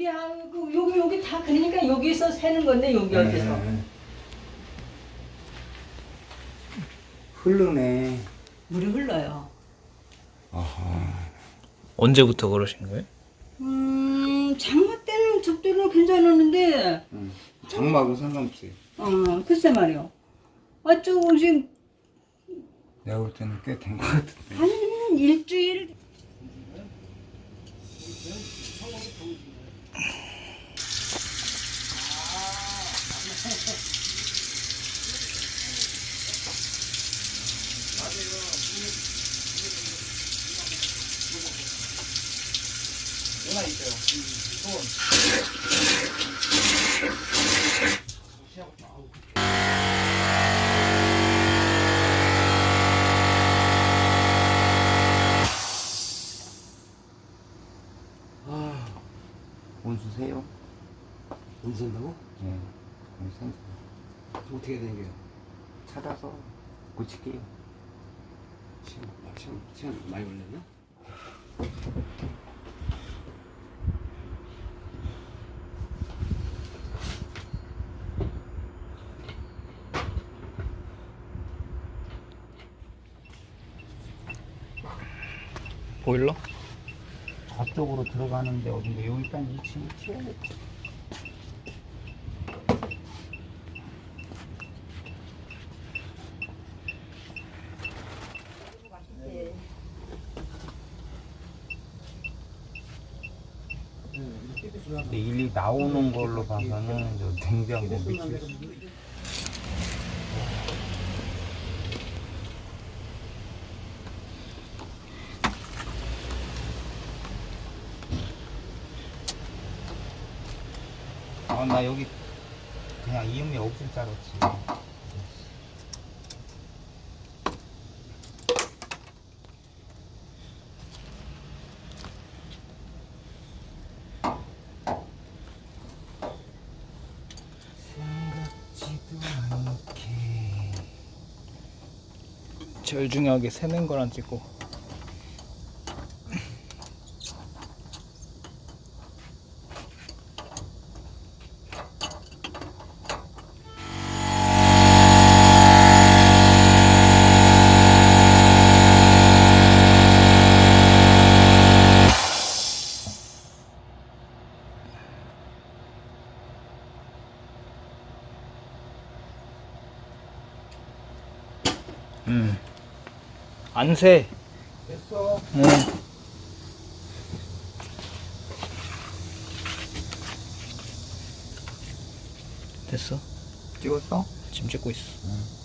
여기 하고 여기 여기 다 그러니까 여기서 새는 건데 여기 어디서? 네. 흐르네. 물이 흘러요. 아하. 언제부터 그러신 거예요? 음 장마 때는 적도로 괜찮았는데 응. 장마하고 상관없어요. 어 글쎄 말이요. 아 조금씩 내가 볼 때는 꽤 된 것 같은데. 한 일주일 온 수세요? 운전다고? 네. 온수 어떻게 된 게요? 찾아서 고칠게요. 시간, 아, 시간, 시간 많이 걸렸나? 보일러? 저쪽으로 들어가는데 어딘데 여기 일단 2층 튀어야겠다. 근데 일리 나오는 걸로 봐서는 저 냉장고 밑에 아, 나 여기 그냥 이음이 없을 줄 알았지. 생각지도 않게 제일 중요하게 새는 거랑 찍고 음. 안새 됐어. 응. 됐어 찍었어? 지금 찍고 있어 응.